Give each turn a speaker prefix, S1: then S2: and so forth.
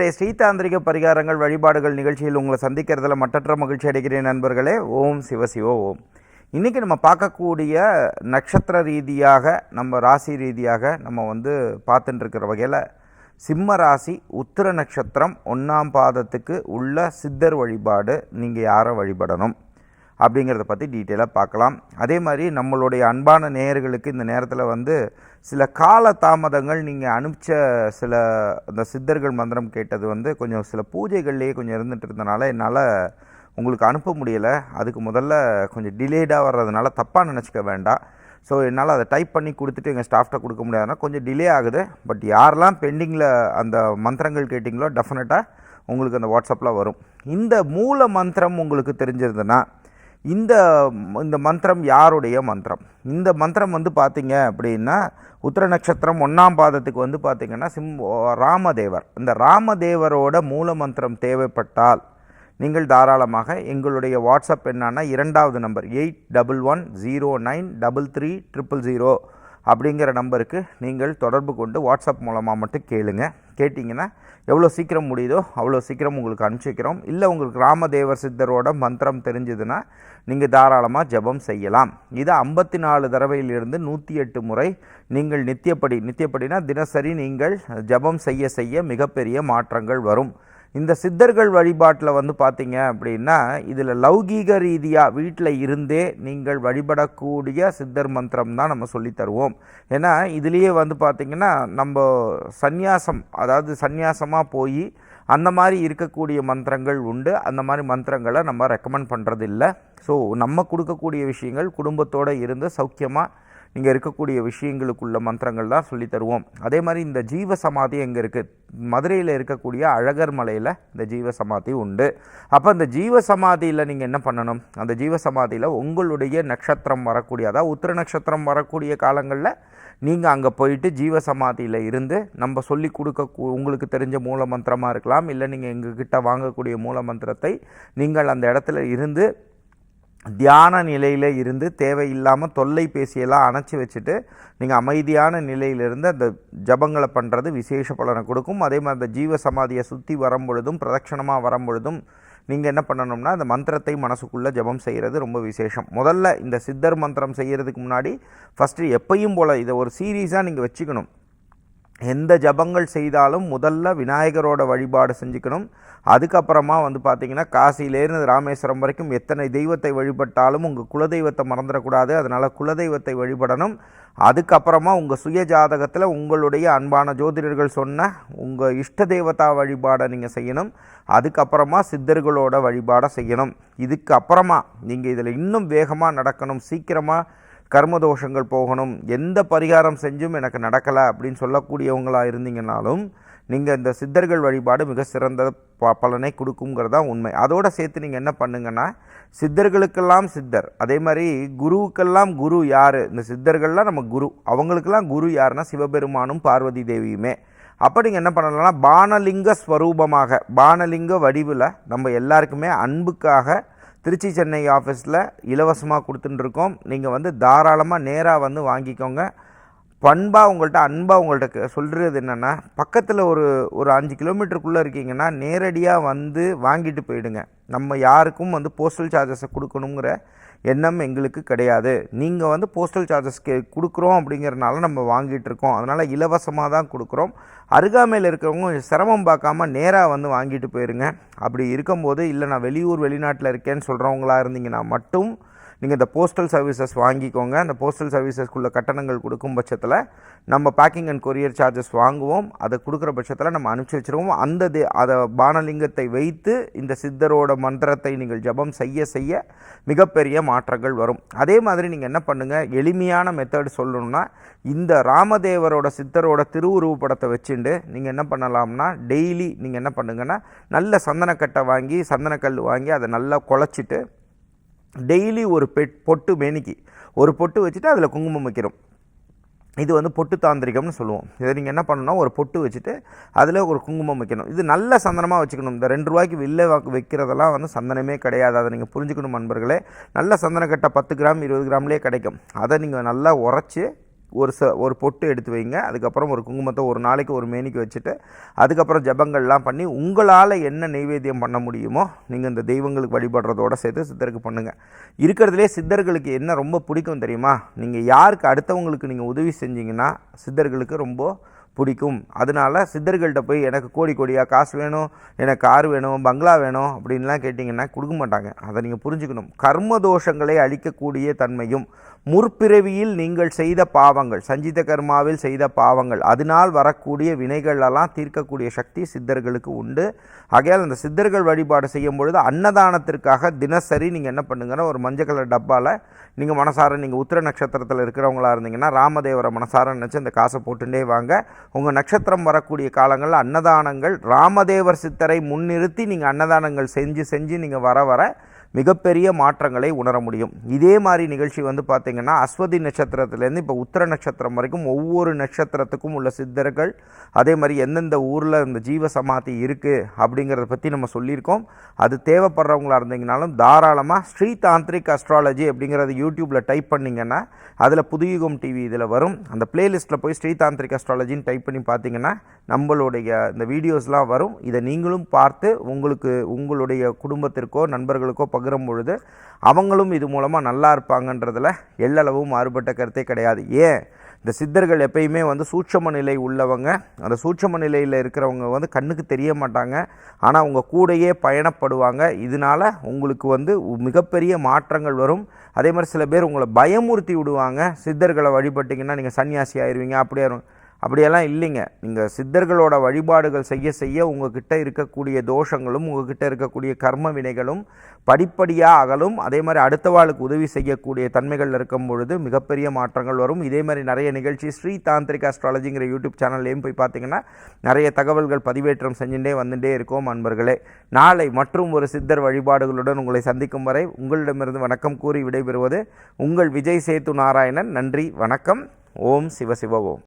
S1: இன்றைய ஸ்ரீதாந்திரிக பரிகாரங்கள் வழிபாடுகள் நிகழ்ச்சியில் உங்களை சந்திக்கிறதுல மற்றற்ற மகிழ்ச்சி அடைகிறேன் நண்பர்களே. ஓம் சிவசிவோ ஓம். இன்றைக்கி நம்ம பார்க்கக்கூடிய நட்சத்திர ரீதியாக நம்ம ராசி ரீதியாக நம்ம வந்து பார்த்துட்டுருக்கிற வகையில் சிம்ம ராசி உத்திர நட்சத்திரம் ஒன்றாம் பாதத்துக்கு உள்ள சித்தர் வழிபாடு நீங்கள் யாரை வழிபடணும்? அப்படிங்கிறத பற்றி டீட்டெயிலாக பார்க்கலாம். அதே மாதிரி நம்மளுடைய அன்பான நேயர்களுக்கு இந்த நேரத்தில் வந்து சில கால தாமதங்கள் நீங்கள் அனுப்பிச்ச சில அந்த சித்தர்கள் மந்திரம் கேட்டது வந்து கொஞ்சம் சில பூஜைகள்லேயே கொஞ்சம் இருந்துகிட்டு இருந்தனால என்னால் உங்களுக்கு அனுப்ப முடியலை. அதுக்கு முதல்ல கொஞ்சம் டிலேடாக வர்றதுனால தப்பாக நினச்சிக்க வேண்டாம். ஸோ என்னால் அதை டைப் பண்ணி கொடுத்துட்டு எங்கள் ஸ்டாஃப்ட்ட கொடுக்க முடியாதுன்னா கொஞ்சம் டிலே ஆகுது. பட் யாரெல்லாம் பெண்டிங்கில் அந்த மந்திரங்கள் கேட்டிங்களோ டெஃபினட்டாக உங்களுக்கு அந்த வாட்ஸ்அப்பில் வரும். இந்த மூல மந்திரம் உங்களுக்கு தெரிஞ்சிருந்ததுன்னா இந்த இந்த மந்திரம் யாருடைய மந்திரம்? இந்த மந்திரம் வந்து பார்த்தீங்க அப்படின்னா உத்திர நட்சத்திரம் ஒன்றாம் பாதத்துக்கு வந்து பார்த்தீங்கன்னா சிம் ராமதேவர். இந்த ராமதேவரோட மூல மந்திரம் தேவைப்பட்டால் நீங்கள் தாராளமாக எங்களுடைய வாட்ஸ்அப் எண்ணான இரண்டாவது number eight double one zero nine double three triple zero அப்படிங்கிற நம்பருக்கு நீங்கள் தொடர்பு கொண்டு வாட்ஸ்அப் மூலமாக மட்டும் கேளுங்க. கேட்டிங்கன்னா எவ்வளோ சீக்கிரம் முடியுதோ அவ்வளோ சீக்கிரம் உங்களுக்கு அனுப்பிச்சிக்கிறோம். இல்லை உங்களுக்கு ராமதேவர் சித்தரோட மந்திரம் தெரிஞ்சதுன்னா நீங்கள் தாராளமாக ஜெபம் செய்யலாம். இது ஐம்பத்தி நாலு தடவையிலிருந்து நூற்றி எட்டு முறை நீங்கள் நித்தியப்படி நித்தியப்படினா தினசரி நீங்கள் ஜெபம் செய்ய செய்ய மிகப்பெரிய மாற்றங்கள் வரும். இந்த சித்தர்கள் வழிபாட்டில் வந்து பார்த்தீங்க அப்படின்னா இதில் லௌகீக ரீதியாக வீட்டில் இருந்தே நீங்கள் வழிபடக்கூடிய சித்தர் மந்திரம் தான் நம்ம சொல்லித்தருவோம் ஏன்னா இதுலேயே வந்து பார்த்திங்கன்னா நம்ம சந்நியாசம் அதாவது சந்நியாசமாக போய் அந்த மாதிரி இருக்கக்கூடிய மந்திரங்கள் உண்டு. அந்த மாதிரி மந்திரங்களை நம்ம ரெக்கமெண்ட் பண்ணுறது இல்லை ஸோ நம்ம கொடுக்கக்கூடிய விஷயங்கள் குடும்பத்தோடு இருந்து சௌக்கியமாக நீங்கள் இருக்கக்கூடிய விஷயங்களுக்குள்ள மந்திரங்கள் தான் சொல்லி தருவோம். அதே மாதிரி இந்த ஜீவ சமாதி எங்கே இருக்குது மதுரையில் இருக்கக்கூடிய அழகர் மலையில் இந்த ஜீவ சமாதி உண்டு. அப்போ அந்த ஜீவ சமாதியில் நீங்கள் என்ன பண்ணணும்? அந்த ஜீவ சமாதியில் உங்களுடைய நட்சத்திரம் வரக்கூடிய அதாவது உத்திர நட்சத்திரம் வரக்கூடிய காலங்களில் நீங்கள் அங்கே போயிட்டு ஜீவ சமாதியில் இருந்து நம்ம சொல்லி கொடுக்க உங்களுக்கு தெரிஞ்ச மூல மந்திரமாக இருக்கலாம் இல்லை நீங்கள் எங்ககிட்ட வாங்கக்கூடிய மூல மந்திரத்தை நீங்கள் அந்த இடத்துல இருந்து தியான நிலையில் இருந்து தேவையில்லாமல் தொல்லை பேசியெல்லாம் அணைச்சி வச்சுட்டு நீங்கள் அமைதியான நிலையிலிருந்து அந்த ஜபங்களை பண்ணுறது விசேஷ பலனை கொடுக்கும். அதே மாதிரி அந்த ஜீவ சமாதியை சுற்றி வரும் பொழுதும் பிரதட்சணமாக வரும் பொழுதும் நீங்கள் என்ன பண்ணணும்னா அந்த மந்திரத்தை மனசுக்குள்ளே ஜபம் செய்கிறது ரொம்ப விசேஷம். முதல்ல இந்த சித்தர் மந்திரம் செய்கிறதுக்கு முன்னாடி ஃபஸ்ட்டு எப்பையும் போல் இதை ஒரு சீரீஸாக நீங்கள் வச்சுக்கணும். எந்த ஜபங்கள் செய்தாலும் முதல்ல விநாயகரோட வழிபாடு செஞ்சுக்கணும். அதுக்கப்புறமா வந்து பார்த்திங்கன்னா காசிலேருந்து ராமேஸ்வரம் வரைக்கும் எத்தனை தெய்வத்தை வழிபட்டாலும் உங்கள் குலதெய்வத்தை மறந்துடக்கூடாது. அதனால் குலதெய்வத்தை வழிபடணும். அதுக்கப்புறமா உங்கள் சுய ஜாதகத்தில் உங்களுடைய அன்பான ஜோதிடர்கள் சொன்ன உங்கள் இஷ்ட தேவதா வழிபாடை நீங்கள் செய்யணும். அதுக்கப்புறமா சித்தர்களோட வழிபாடை செய்யணும். இதுக்கு அப்புறமா நீங்கள் இதில் இன்னும் வேகமாக நடக்கணும். சீக்கிரமாக கர்மதோஷங்கள் போகணும் எந்த பரிகாரம் செஞ்சும் எனக்கு நடக்கலை அப்படின்னு சொல்லக்கூடியவங்களாக இருந்தீங்கனாலும் நீங்கள் இந்த சித்தர்கள் வழிபாடு மிக சிறந்த ப பலனை கொடுக்குங்கிறது தான் உண்மை. அதோடு சேர்த்து நீங்கள் என்ன பண்ணுங்கன்னா சித்தர்களுக்கெல்லாம் சித்தர். அதே மாதிரி குருவுக்கெல்லாம் குரு யார்? இந்த சித்தர்கள்லாம் நம்ம குரு. அவங்களுக்கெல்லாம் குரு யாருன்னா சிவபெருமானும் பார்வதி தேவியுமே. அப்போ நீங்கள் என்ன பண்ணலாம்னா பானலிங்க ஸ்வரூபமாக பானலிங்க வடிவில் நம்ம எல்லாருக்குமே அன்புக்காக திருச்சி சென்னை ஆஃபீஸில் இலவசமாக கொடுத்துட்டுருக்கோம். நீங்கள் வந்து தாராளமாக நேராக வந்து வாங்கிக்கோங்க. பண்பாக உங்கள்கிட்ட அன்பாக உங்கள்கிட்ட சொல்கிறது என்னென்னா பக்கத்தில் ஒரு ஒரு அஞ்சு கிலோமீட்டருக்குள்ளே இருக்கீங்கன்னா நேரடியாக வந்து வாங்கிட்டு போயிடுங்க. நம்ம யாருக்கும் வந்து போஸ்டல் சார்ஜஸை கொடுக்கணுங்கிற எண்ணம் எங்களுக்கு கிடையாது. நீங்கள் வந்து போஸ்டல் சார்ஜஸ் கே கொடுக்குறோம் அப்படிங்கிறனால நம்ம வாங்கிட்டு இருக்கோம். அதனால் இலவசமாக தான் கொடுக்குறோம். அருகாமையில் இருக்கிறவங்க சிரமம் பார்க்காம நேராக வந்து வாங்கிட்டு போயிருங்க. அப்படி இருக்கும்போது இல்லை நான் வெளியூர் வெளிநாட்டில் இருக்கேன்னு சொல்கிறவங்களா இருந்தீங்கன்னா மட்டும் நீங்கள் இந்த போஸ்டல் சர்வீசஸ் வாங்கிக்கோங்க. அந்த போஸ்டல் சர்வீசஸ்க்குள்ள கட்டணங்கள் கொடுக்கும் பட்சத்தில் நம்ம பேக்கிங் அண்ட் கொரியர் சார்ஜஸ் வாங்குவோம். அதை கொடுக்குற பட்சத்தில் நம்ம அனுப்பிச்சி வச்சுருவோம். அந்த தே அதை பானலிங்கத்தை வைத்து இந்த சித்தரோட மந்திரத்தை நீங்கள் ஜபம் செய்ய செய்ய மிகப்பெரிய மாற்றங்கள் வரும். அதே மாதிரி நீங்கள் என்ன பண்ணுங்கள் எளிமையான மெத்தட் சொல்லணும்னா இந்த ராமதேவரோட சித்தரோட திருவுருவ படத்தை வச்சுட்டு நீங்கள் என்ன பண்ணலாம்னா டெய்லி நீங்கள் என்ன பண்ணுங்கன்னா நல்ல சந்தனக்கட்டை வாங்கி சந்தனக்கல் வாங்கி அதை நல்லா குழச்சிட்டு டெய்லி ஒரு பெட் பொட்டு மேனிக்கு. ஒரு பொட்டு வச்சுட்டு அதில் குங்குமம் வைக்கிறோம். இது வந்து பொட்டு தாந்திரிகம்னு சொல்லுவோம். இதை நீங்கள் என்ன பண்ணணும்னா ஒரு பொட்டு வச்சுட்டு அதில் ஒரு குங்குமம் வைக்கணும். இது நல்ல சந்தனமாக வச்சுக்கணும். இந்த ரெண்டு ரூபாய்க்கு வில்லை வாக்கு வைக்கிறதெல்லாம் வந்து சந்தனமே கிடையாது. அதை நீங்கள் புரிஞ்சுக்கணும் நண்பர்களே நல்ல சந்தனக்கட்டை பத்து கிராம் இருபது கிராம்லேயே கிடைக்கும். அதை நீங்கள் நல்லா உரைச்சி ஒரு ச ஒரு பொட்டு எடுத்து வைங்க. அதுக்கப்புறம் ஒரு குங்குமத்தை ஒரு நாளைக்கு ஒரு மேனிக்கு வச்சுட்டு அதுக்கப்புறம் ஜபங்கள்லாம் பண்ணி உங்களால் என்ன நெய்வேத்தியம் பண்ண முடியுமோ நீங்கள் இந்த தெய்வங்களுக்கு வழிபடுறதோட சேர்த்து சித்தருக்கு பண்ணுங்கள் இருக்கிறதுலே சித்தர்களுக்கு என்ன ரொம்ப பிடிக்கும் தெரியுமா? நீங்கள் யாருக்கு அடுத்தவங்களுக்கு நீங்கள் உதவி செஞ்சீங்கன்னா சித்தர்களுக்கு ரொம்ப பிடிக்கும். அதனால சித்தர்கள்ட்ட போய் எனக்கு கோடி கோடியாக காசு வேணும் எனக்கு கார் வேணும் பங்களா வேணும் அப்படின்லாம் கேட்டிங்கன்னா கொடுக்க மாட்டாங்க. அதை நீங்கள் புரிஞ்சுக்கணும். கர்ம தோஷங்களை அழிக்கக்கூடிய தன்மையும் முற்பிறவியில் நீங்கள் செய்த பாவங்கள் சஞ்சித கர்மாவில் செய்த பாவங்கள் அதனால் வரக்கூடிய வினைகளெல்லாம் தீர்க்கக்கூடிய சக்தி சித்தர்களுக்கு உண்டு. ஆகையால் அந்த சித்தர்கள் வழிபாடு செய்யும் பொழுது அன்னதானத்திற்காக தினசரி நீங்கள் என்ன பண்ணுங்கன்னா ஒரு மஞ்சள் கலர் டப்பாவில் நீங்கள் மனசார நீங்கள் உத்திர நட்சத்திரத்தில் இருக்கிறவங்களா இருந்தீங்கன்னா ராமதேவரை மனசார நினச்சி அந்த காசை போட்டுட்டே வாங்க. உங்கள் நட்சத்திரம் வரக்கூடிய காலங்களில் அன்னதானங்கள் ராமதேவர் சித்தரை முன்னிறுத்தி நீங்கள் அன்னதானங்கள் செஞ்சு செஞ்சு நீங்கள் வர வர மிகப்பெரிய மாற்றங்களை உணர முடியும். இதே மாதிரி நிகழ்ச்சி வந்து பார்த்திங்கன்னா அஸ்வதி நட்சத்திரத்துலேருந்து இப்போ உத்தர நட்சத்திரம் வரைக்கும் ஒவ்வொரு நட்சத்திரத்துக்கும் உள்ள சித்தர்கள் அதே மாதிரி எந்தெந்த ஊரில் இந்த ஜீவ சமாதி இருக்குது அப்படிங்கிறத பற்றி நம்ம சொல்லியிருக்கோம். அது தேவைப்படுறவங்களாக இருந்தீங்கனாலும் தாராளமாக ஸ்ரீ தாந்திரிக் அஸ்ட்ராலஜி அப்படிங்கிறத யூடியூப்பில் டைப் பண்ணிங்கன்னா அதில் புதுயுகம் டிவி இதில் வரும். அந்த பிளேலிஸ்ட்டில் போய் ஸ்ரீ தாந்திரிக் அஸ்ட்ராலஜின்னு டைப் பண்ணி பார்த்தீங்கன்னா நம்மளுடைய இந்த வீடியோஸ்லாம் வரும். இதை நீங்களும் பார்த்து உங்களுக்கு உங்களுடைய குடும்பத்திற்கோ நண்பர்களுக்கோ பகிரும் பொழுது அவங்களும் இது மூலமாக நல்லா இருப்பாங்கன்றதில் எல்லளவும் மாறுபட்ட கருத்தே கிடையாது. ஏன்? இந்த சித்தர்கள் எப்பயுமே வந்து சூட்சம நிலை உள்ளவங்க. அந்த சூட்சம நிலையில் இருக்கிறவங்க வந்து கண்ணுக்கு தெரிய மாட்டாங்க. ஆனால் அவங்க கூடையே பயணப்படுவாங்க. இதனால் உங்களுக்கு வந்து மிகப்பெரிய மாற்றங்கள் வரும். அதே மாதிரி சில பேர் உங்களை பயமுறுத்தி விடுவாங்க. சித்தர்களை வழிபட்டிங்கன்னா நீங்கள் சன்னியாசி ஆயிடுவீங்க அப்படியே அப்படியெல்லாம் இல்லைங்க. நீங்கள் சித்தர்களோட வழிபாடுகள் செய்ய செய்ய உங்ககிட்ட இருக்கக்கூடிய தோஷங்களும் உங்ககிட்ட இருக்கக்கூடிய கர்ம வினைகளும் படிப்படியாக அகலும். அதே மாதிரி அடுத்த வாழ்க்கு உதவி செய்யக்கூடிய தன்மைகள் இருக்கும் பொழுது மிகப்பெரிய மாற்றங்கள் வரும். இதே மாதிரி நிறைய நிகழ்ச்சி ஸ்ரீ தாந்திரிக் அஸ்ட்ராலஜிங்கிற யூடியூப் சேனல்லையும் போய் பார்த்தீங்கன்னா நிறைய தகவல்கள் பதிவேற்றம் செஞ்சுட்டே வந்துட்டே இருக்கோம் அன்பர்களே. நாளை மற்றும் ஒரு சித்தர் வழிபாடுகளுடன் உங்களை சந்திக்கும் வரை உங்களிடமிருந்து வணக்கம் கூறி விடைபெறுவது உங்கள் விஜய் சேத்து நாராயணன். நன்றி வணக்கம். ஓம் சிவ சிவ ஓம்.